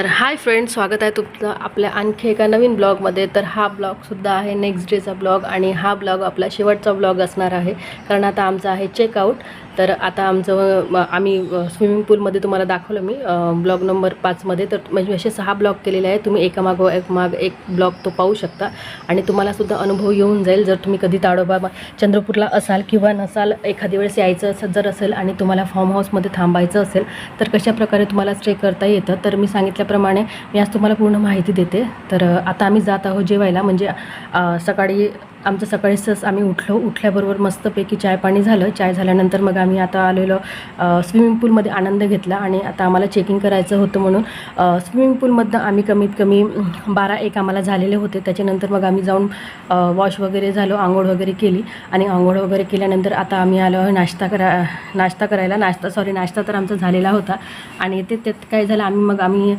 तर hi friend स्वागत आहे तुमचं आपल्या आणखी एका नवीन ब्लॉगमध्ये. तर हा ब्लॉगसुद्धा आहे नेक्स्ट डेचा ब्लॉग आणि हा ब्लॉग आपला शेवटचा ब्लॉग असणार आहे. कारण आता आमचा आहे चेकआउट तर आता आमचं आम्ही स्विमिंग पूलमध्ये तुम्हाला दाखवलं मी ब्लॉग नंबर पाचमध्ये तर म्हणजे असे सहा ब्लॉग केलेले आहे तुम्ही एकामागो एक माग एक ब्लॉग तो पाहू शकता. आणि तुम्हालासुद्धा अनुभव येऊन जाईल. जर तुम्ही कधी ताडोबा चंद्रपूरला असाल किंवा नसाल एखादी वेळेस यायचं असं जर असेल आणि तुम्हाला फार्म हाऊसमध्ये थांबायचं असेल तर कशाप्रकारे तुम्हाला स्टे करता येतं तर मी सांगितलं सांगितल्याप्रमाणे मी आज तुम्हाला पूर्ण माहिती देते. तर आता आम्ही जात आहोत जेवायला. म्हणजे सकाळी आमचं सकाळी सस आम्ही उठलो उठल्याबरोबर मस्तपैकी चाय पाणी झालं. चाय झाल्यानंतर मग आम्ही आता आलेलो स्विमिंग पूलमध्ये आनंद घेतला आणि आता आम्हाला चेकिंग करायचं होतं म्हणून स्विमिंग पूलमधनं आम्ही कमीत कमी बारा एक आम्हाला झालेले होते. त्याच्यानंतर मग आम्ही जाऊन वॉश वगैरे झालो आंघोळ वगैरे केली आणि आंघोळ वगैरे केल्यानंतर आता आम्ही आलो नाश्ता करा नाश्ता करायला. नाश्ता सॉरी नाश्ता तर आमचा झालेला होता आणि ते त्यात काय झालं आम्ही मग आम्ही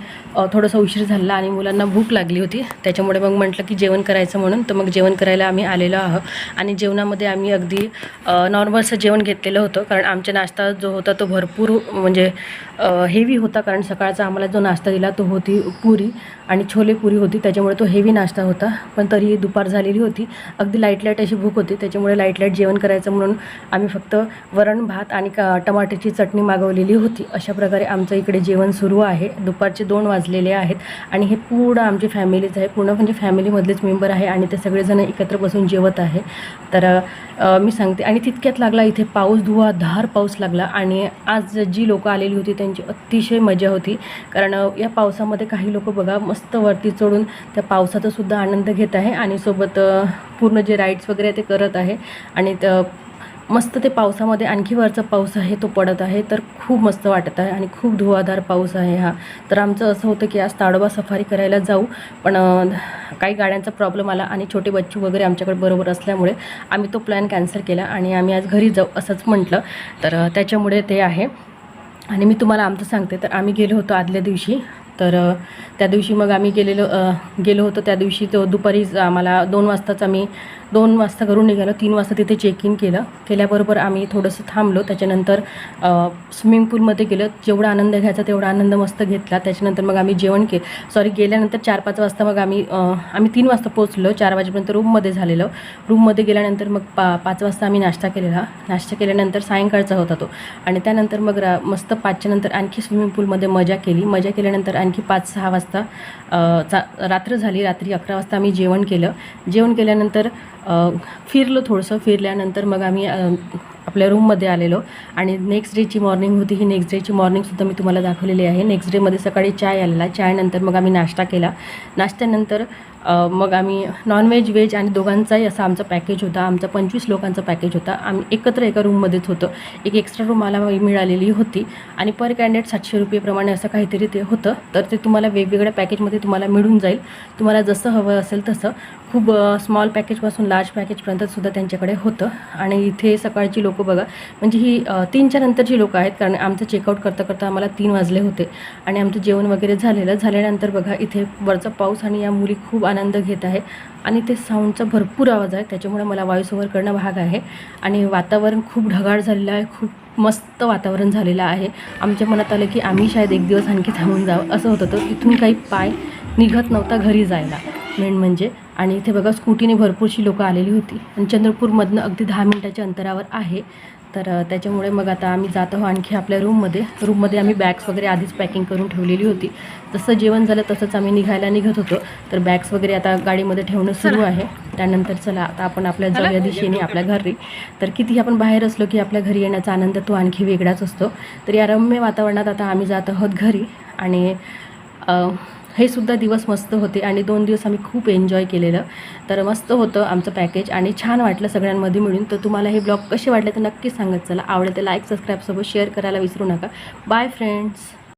थोडंसं उशीर झाला आणि मुलांना भूक लागली होती. त्याच्यामुळे मग म्हटलं की जेवण करायचं म्हणून तर मग जेवण करायला आम्ही आलेलो आहोत. आणि जेवणामध्ये आम्ही अगदी नॉर्मलचं जेवण घेतलेलं होतं. कारण आमचा नाश्ता जो होता तो भरपूर म्हणजे हेवी होता. कारण सकाळचा आम्हाला जो नाश्ता दिला तो होती पुरी. आणि छोले पुरी होती. त्याच्यामुळे तो हेवी नाश्ता होता. पण तरी दुपार झालेली होती. अगदी लाइट लाइट अशी भूक होती. त्याच्यामुळे लाइट लाइट जेवण करायचं म्हणून आम्ही फक्त वरण भात आणि का टमाट्याची चटणी मागवलेली होती. अशा प्रकारे आमचं इकडे जेवण सुरू आहे. दुपारचे दोन वाजलेले आहेत. आणि हे पूर्ण आमची फॅमिलीच आहे. पूर्ण म्हणजे फॅमिलीमधलेच मेंबर आहे. आणि ते सगळेजण एकत्र बसून जेवत आहे. तर मी सांगते. आणि तितक्यात लागला इथे पाऊस धुवाधार पाऊस लागला आणि आज जी लोकं आलेली होती त्यांची अतिशय मजा होती. कारण या पावसामध्ये काही लोक बघा मस्त वरती चढून त्या पावसाचासुद्धा आनंद घेत आहे आणि सोबत पूर्ण जे राईड्स वगैरे ते करत आहे. आणि मस्त ते पावसामध्ये आणखी वरचा पाऊस आहे तो पडत आहे तर खूप मस्त वाटत आहे आणि खूप धुवाधार पाऊस आहे हा. तर आमचं असं होतं की आज ताडोबा सफारी करायला जाऊ पण काही गाड्यांचा प्रॉब्लेम आला आणि छोटे बच्चू वगैरे आमच्याकडे बरोबर असल्यामुळे आम्ही तो प्लॅन कॅन्सल केला आणि आम्ही आज घरी जाऊ असंच म्हटलं. तर त्याच्यामुळे ते आहे. आणि मी तुम्हाला आमचं सांगते तर आम्ही गेलो होतो आदल्या दिवशी. तर त्या दिवशी मग आम्ही गेलेलो गेलो होतो त्या दिवशी तो दुपारी आम्हाला दोन वाजताच आम्ही दोन वाजता घरून निघालो तीन वाजता तिथे चेक इन केलं. केल्याबरोबर आम्ही थोडंसं थांबलो. त्याच्यानंतर स्विमिंग पूलमध्ये गेलं. जेवढा आनंद घ्यायचा तेवढा आनंद मस्त घेतला. त्याच्यानंतर मग आम्ही जेवण के सॉरी गेल्यानंतर चार पाच वाजता मग आम्ही आम्ही तीन वाजता पोचलो चार वाजेपर्यंत रूममध्ये झालेलो. रूममध्ये गेल्यानंतर मग पा पाच वाजता आम्ही नाश्ता केलेला. नाश्ता केल्यानंतर सायंकाळचा होता तो. आणि त्यानंतर मग रा मस्त पाचच्यानंतर आणखी स्विमिंग पूलमध्ये मजा केली. मजा केल्यानंतर आणखी पाच सहा वाजता चा रात्र झाली. रात्री अकरा वाजता आम्ही जेवण केलं. जेवण केल्यानंतर फिरलो थोडंसं. फिरल्यानंतर मग आम्ही आपल्या रूममध्ये आलेलो आणि नेक्स्ट डेची मॉर्निंग होती. ही नेक्स्ट डेची मॉर्निंगसुद्धा मी तुम्हाला दाखवलेली आहे. नेक्स्ट डेमध्ये सकाळी चाय आलेला. चायनंतर मग आम्ही नाश्ता केला. नाश्त्यानंतर मग आम्ही नॉनव्हेज व्हेज आणि दोघांचाही असा आमचा पॅकेज होता. आमचा पंचवीस लोकांचा पॅकेज होता. आम्ही एकत्र एका रूममध्येच होतं. एक एक्स्ट्रा रूम मला मिळालेली होती. आणि पर कॅन्डेट सातशे रुपयेप्रमाणे असं काहीतरी ते होतं. तर ते तुम्हाला वेगवेगळ्या पॅकेजमध्ये तुम्हाला मिळून जाईल. तुम्हाला जसं हवं असेल तसं. खूप स्मॉल पॅकेजपासून लार्ज पॅकेजपर्यंतसुद्धा त्यांच्याकडे होतं. आणि इथे सकाळची लोकं बघा. म्हणजे ही तीनच्या नंतरची लोकं आहेत. कारण आमचं चेकआउट करता करता आम्हाला तीन वाजले होते. आणि आमचं जेवण वगैरे झालेलं. झाल्यानंतर बघा इथे वरचा पाऊस आणि या मुली खूप आनंद घेत आहे. आणि ते साऊंडचा भरपूर आवाज आहे. त्याच्यामुळे मला व्हॉइस ओव्हर करणं भाग आहे. आणि वातावरण खूप ढगाळ झालेलं आहे. खूप मस्त वातावरण झालेलं आहे. आमच्या मनात आलं की आम्ही शायद एक दिवस आणखी थांबून जावं. असं होतं तर तिथून काही पाय निघत नव्हता घरी जायला. मेन म्हणजे. आणि इथे बघा स्कूटीने भरपूरशी लोकं आलेली होती. आणि चंद्रपूरमधनं अगदी दहा मिनिटाच्या अंतरावर आहे. तर त्याच्यामुळे मग आता आम्ही जात आहोत आणखी आपल्या रूममध्ये रूममध्ये आम्ही बॅग्स वगैरे आधीच पॅकिंग करून ठेवलेली होती. जसं जेवण झालं तसंच आम्ही निघायला निघत होतो. तर बॅग्स वगैरे आता गाडीमध्ये ठेवणं सुरू आहे. त्यानंतर चला आता आपण आपल्या जाऊया दिशेने आपल्या घरी. तर कितीही आपण बाहेर असलो की आपल्या घरी येण्याचा आनंद तो आणखी वेगळाच असतो. तर या रम्य वातावरणात आता आम्ही जात आहोत घरी. आणि हे सुद्धा दिवस मस्त होते आणि दोन दिवस आम्ही खूप एन्जॉय केलेलं. तर मस्त होतं आमचं पॅकेज आणि छान वाटलं सगळ्यांमध्ये मिळून. तर तुम्हाला हे ब्लॉग कसे वाटले तर नक्की सांगत चला. आवडते लाईक सबस्क्राईबसोबत शेअर करायला विसरू नका. Bye friends